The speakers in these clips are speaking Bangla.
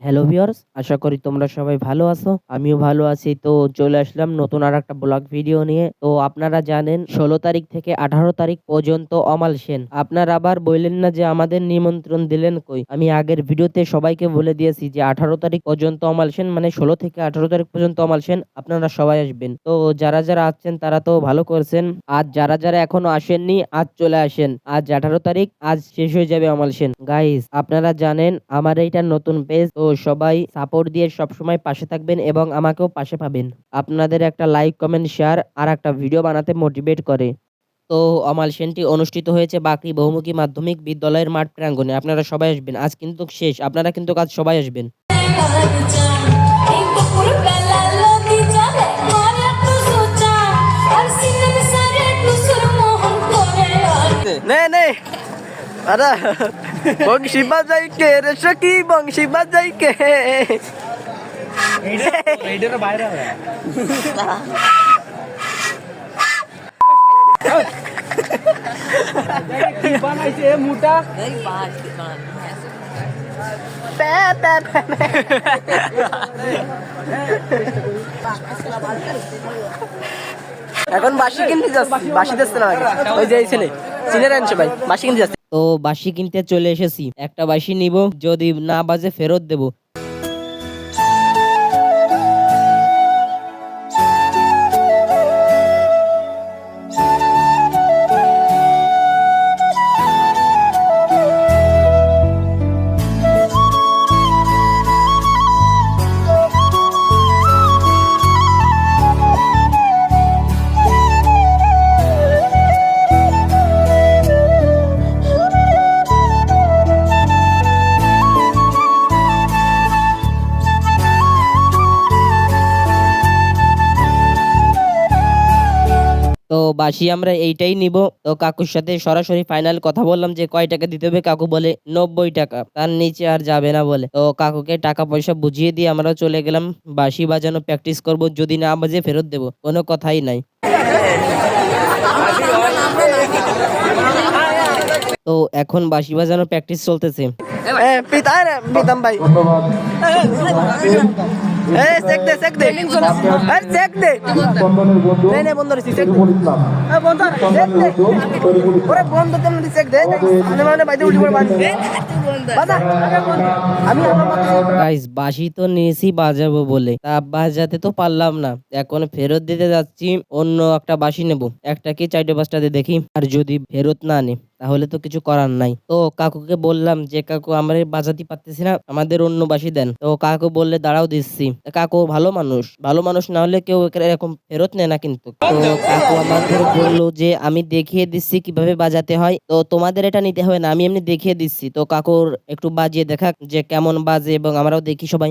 হ্যালো ভিউয়ার্স আশা করি তোমরা সবাই ভালো আছো। আমিও ভালো আছি। তো চলে আসলাম নতুন আর একটা ব্লগ ভিডিও নিয়ে। তো আপনারা জানেন, ষোলো তারিখ থেকে আঠারো তারিখ পর্যন্ত অমাল সেন। আপনারা আবার বললেন না যে আমাদের নিমন্ত্রণ দিলেন কই? আমি আগের ভিডিওতে সবাইকে বলে দিয়েছি যে আঠারো তারিখ পর্যন্ত অমাল সেন মানে ষোলো থেকে আঠারো তারিখ পর্যন্ত অমাল সেন, আপনারা সবাই আসবেন। তো যারা যারা আসছেন, তারা তো ভালো করছেন। আজ যারা যারা এখনও আসেননি, আজ চলে আসেন। আজ আঠারো তারিখ, আজ শেষ হয়ে যাবে অমাল সেন। গাইস আপনারা জানেন, আমার এইটা নতুন পেজ তো সবাই সাপোর্ট দিয়ে সবসময় পাশে থাকবেন এবং আমাকেও পাশে পাবেন। আপনাদের একটা লাইক কমেন্ট শেয়ার আর একটা ভিডিও বানাতে মোটিভেট করে। তো অমাল সেনটি অনুষ্ঠিত হয়েছে বাকরি বহুমুখী মাধ্যমিক বিদ্যালয়ের মাঠ প্রাঙ্গণে। আপনারা সবাই আসবেন। আজ কিন্তু শেষ। আপনারা কিন্তু আজ সবাই আসবেন। নে নে। আরে বংশী বাজাই কে রে সখী, বংশী বাজাই কে। এখন বাসি কিনতে যাচ্ছি বাসি দিচ্ছে না ওই যে ছেলে চিনে আনছে ভাই বাসি কিনতে যাচ্ছে তো বাসি কিনতে চলে এসেছি। একটা বাসি নিব যদি না বাজে ফেরত দেব। বাসি আমরা এইটাই নিব। তো কাকুর সাথে সরাসরি ফাইনাল কথা বললাম যে কয় টাকা দিতে হবে? কাকু বলে নব্বই টাকা। তার নিচে আর যাবে না বলে। তো কাকুকে টাকা পয়সা বুঝিয়ে দিয়ে আমরা চলে গেলাম। বাসি বাজানো প্র্যাকটিস করব। যদি না বাজে ফেরত দেবো। কোনো কথাই নাই। তো এখন বাসি বাজানো প্র্যাকটিস চলতেছে। এ পিতা রে পিতাম ভাই। এ চেক দে চেক দে। আরে চেক দে। নে নে বন্ধ রে চেক এ বন্ধ চেক দে। ওরে বন্ধ তেমন চেক দে মানে মানে বাইরে উল্টি করে বাঁধ আমি গাইস বাসি তো নিয়েছি বাজাবো বলে। তা বাজাতে তো পারলাম না। এখন ফেরত দিতে যাচ্ছি অন্য একটা বাসি নেব। একটা কি চারটে পাঁচটা দেখি। আর যদি ফেরত না আনে তাহলে তো কিছু করার নাই। তো কাকুকে বললাম যে, কাকু, আমরা বাজাতে পারতেছি না, আমাদের অন্য বাসি দেন। তো কাকু বললে, দাঁড়াও দিচ্ছি। কাকু ভালো মানুষ ভালো মানুষ না হলে কেউ এরকম ফেরত নেয় না কিন্তু। তো কাকু আমাদের বলল যে, আমি দেখিয়ে দিচ্ছি কীভাবে বাজাতে হয়। তো তোমাদের এটা নিতে হবে না, আমি এমনি দেখিয়ে দিচ্ছি। তো কাকুর একটু বাজিয়ে দেখা যে, কেমন বাজে এবং আমরাও দেখি সবাই।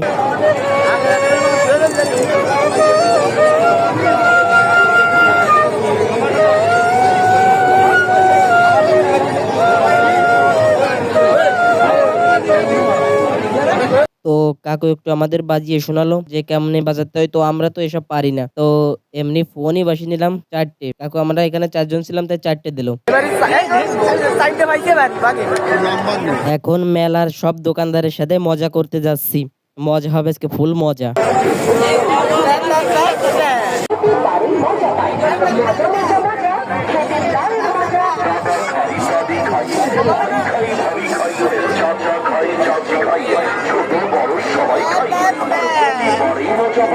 কাকু একটু আমাদের বাজিয়ে শোনালো যে কেমনে বাজাতে হয় তো আমরা তো এসব পারি না তো এমনি ফোনই বাসি নিলাম চারটে কাকু আমরা এখানে চারজন ছিলাম তাই চারটে দিল এখন মেলার সব দোকানদারের সাথে মজা করতে যাচ্ছি মজা হবে আজকে ফুল মজা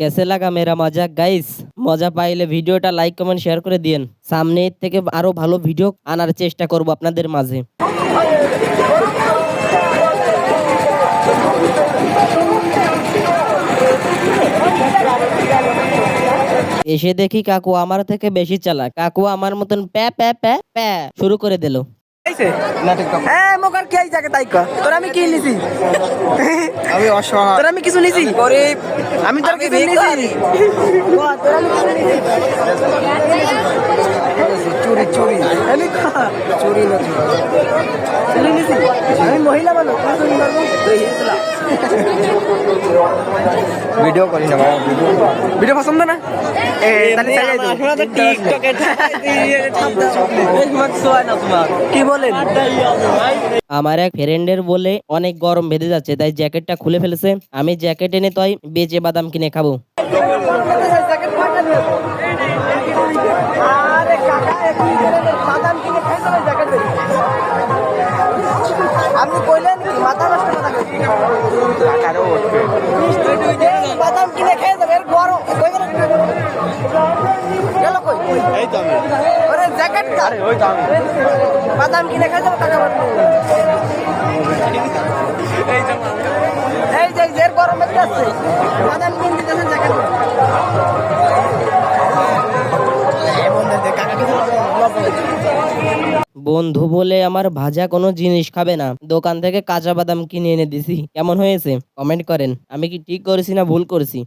কেসে লাগা মেরা মজা। গাইস মজা পাইলে ভিডিওটা লাইক কমেন্ট শেয়ার করে দিয়েন। সামনে থেকে আরও ভালো ভিডিও আনার চেষ্টা করব আপনাদের মাঝে। এসে দেখি কাকু আমার থেকে বেশি চালাক। কাকু আমার মতন প্যা প্যা প্যা প্যা, শুরু করে দিল। হ্যাঁ মোকার কে এই তাই তোর আমি কি নিছি? আমি অসহায়। তোর আমি কিছু নিছি? আমি তোর কিছু নিছি? ভিখারি। বাহ, তোর আমি কিছু নিছি? চুরি চুরি আমি চুরি না চুরি চুরি নিছি? আমি মহিলা মানুষ ভিডিও করি না ভিডিও পছন্দ না? এ তাহলে চাই কি বলেন? আমার এক ফ্রেন্ডের বলে অনেক গরম বেঁধে যাচ্ছে তাই জ্যাকেটটা খুলে ফেলেছে। আমি জ্যাকেট এনে তাই বেচে বাদাম কিনে খাব। আরে কাকা বাদাম কিনে খাই জ্যাকেট আপনি কইলেন মাথা নষ্ট কথা তো আমি আরে জ্যাকেট আরে ওই তো আমি বাদাম কিনে খেয়ে যাবে টাকা বাদ এই যে এই যে এর গরম এত আছে। বাদাম কিনে দিতেছে জ্যাকেট। বন্ধু বলে আমার ভাজা কোনো জিনিস খাবে না। দোকান থেকে কাঁচা বাদাম কিনে এনে দিছি। কেমন হয়েছে? কমেন্ট করেন। আমি কি ঠিক করেছি না ভুল করেছি?